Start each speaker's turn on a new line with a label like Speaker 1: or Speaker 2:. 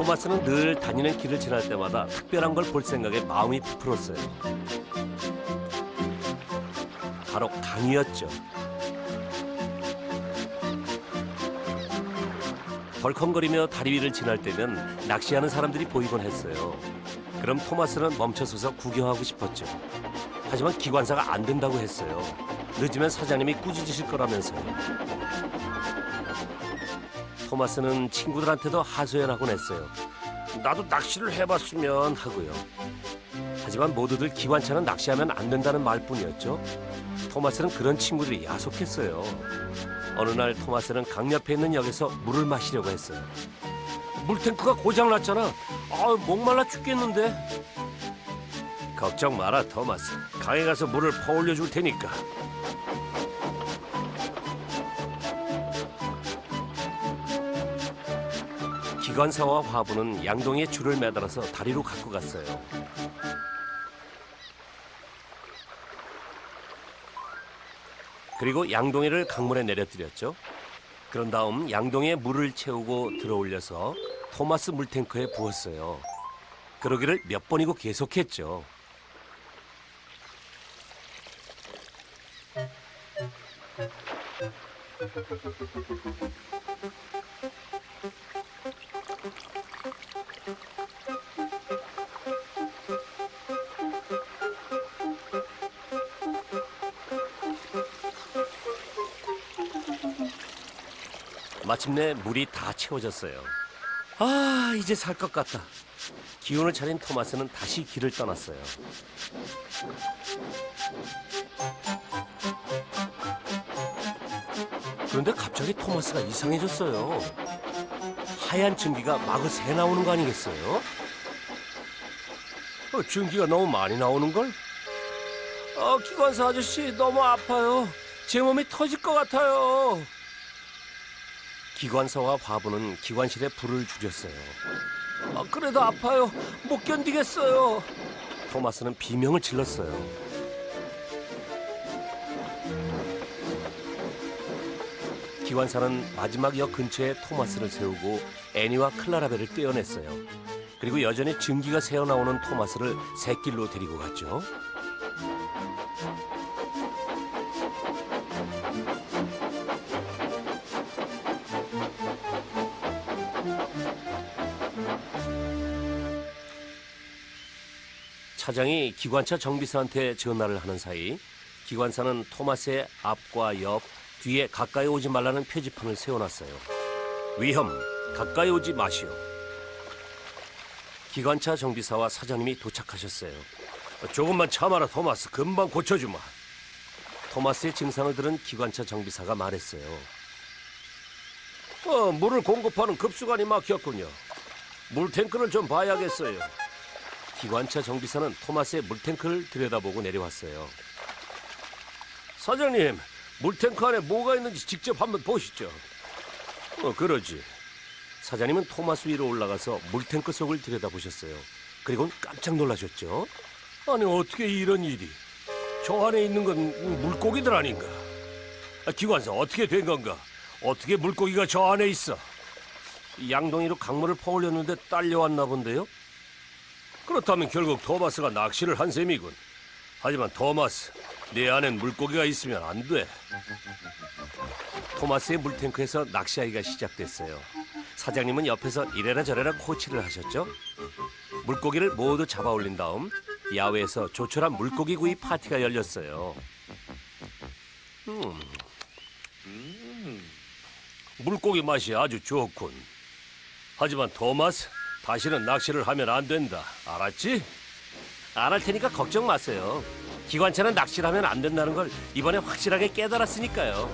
Speaker 1: 토마스는 늘 다니는 길을 지날 때마다 특별한 걸 볼 생각에 마음이 부풀었어요. 바로 강이었죠. 덜컹거리며 다리 위를 지날 때면 낚시하는 사람들이 보이곤 했어요. 그럼 토마스는 멈춰서서 구경하고 싶었죠. 하지만 기관사가 안 된다고 했어요. 늦으면 사장님이 꾸짖으실 거라면서요. 토마스는 친구들한테도 하소연하곤 했어요. 나도 낚시를 해봤으면 하고요. 하지만 모두들 기관차는 낚시하면 안 된다는 말뿐이었죠. 토마스는 그런 친구들이 야속했어요. 어느 날 토마스는 강 옆에 있는 역에서 물을 마시려고 했어요. 물탱크가 고장났잖아. 아, 목말라 죽겠는데. 걱정 마라, 토마스. 강에 가서 물을 퍼올려 줄 테니까. 기관사와 화부는 양동이에 줄을 매달아서 다리로 갖고 갔어요. 그리고 양동이를 강물에 내려뜨렸죠. 그런 다음 양동이에 물을 채우고 들어올려서 토마스 물탱크에 부었어요. 그러기를 몇 번이고 계속했죠. 마침내 물이 다 채워졌어요. 아, 이제 살 것 같다. 기운을 차린 토마스는 다시 길을 떠났어요. 그런데 갑자기 토마스가 이상해졌어요. 하얀 증기가 마구 새 나오는 거 아니겠어요? 어, 증기가 너무 많이 나오는 걸? 어, 기관사 아저씨 너무 아파요. 제 몸이 터질 것 같아요. 기관사와 화부는 기관실에 불을 줄였어요. 아, 그래도 아파요. 못 견디겠어요. 토마스는 비명을 질렀어요. 기관사는 마지막 역 근처에 토마스를 세우고 애니와 클라라벨을 떼어냈어요. 그리고 여전히 증기가 새어나오는 토마스를 새길로 데리고 갔죠. 차장이 기관차 정비사한테 전화를 하는 사이 기관사는 토마스의 앞과 옆, 뒤에 가까이 오지 말라는 표지판을 세워놨어요. 위험, 가까이 오지 마시오. 기관차 정비사와 사장님이 도착하셨어요. 조금만 참아라, 토마스. 금방 고쳐주마. 토마스의 증상을 들은 기관차 정비사가 말했어요. 어, 물을 공급하는 급수관이 막혔군요. 물탱크를 좀 봐야겠어요. 기관차 정비사는 토마스의 물탱크를 들여다보고 내려왔어요. 사장님, 물탱크 안에 뭐가 있는지 직접 한번 보시죠. 어, 그러지. 사장님은 토마스 위로 올라가서 물탱크 속을 들여다보셨어요. 그리고 깜짝 놀라셨죠. 아니, 어떻게 이런 일이? 저 안에 있는 건 물고기들 아닌가? 아, 기관사, 어떻게 된 건가? 어떻게 물고기가 저 안에 있어? 양동이로 강물을 퍼올렸는데 딸려왔나 본데요? 그렇다면 결국 토마스가 낚시를 한 셈이군. 하지만 토마스, 내 안엔 물고기가 있으면 안 돼. 토마스의 물탱크에서 낚시하기가 시작됐어요. 사장님은 옆에서 이래라 저래라 코치를 하셨죠. 물고기를 모두 잡아 올린 다음 야외에서 조촐한 물고기 구이 파티가 열렸어요. 음. 물고기 맛이 아주 좋군. 하지만 토마스, 다시는 낚시를 하면 안 된다. 알았지? 안 할 테니까 걱정 마세요. 기관차는 낚시를 하면 안 된다는 걸 이번에 확실하게 깨달았으니까요.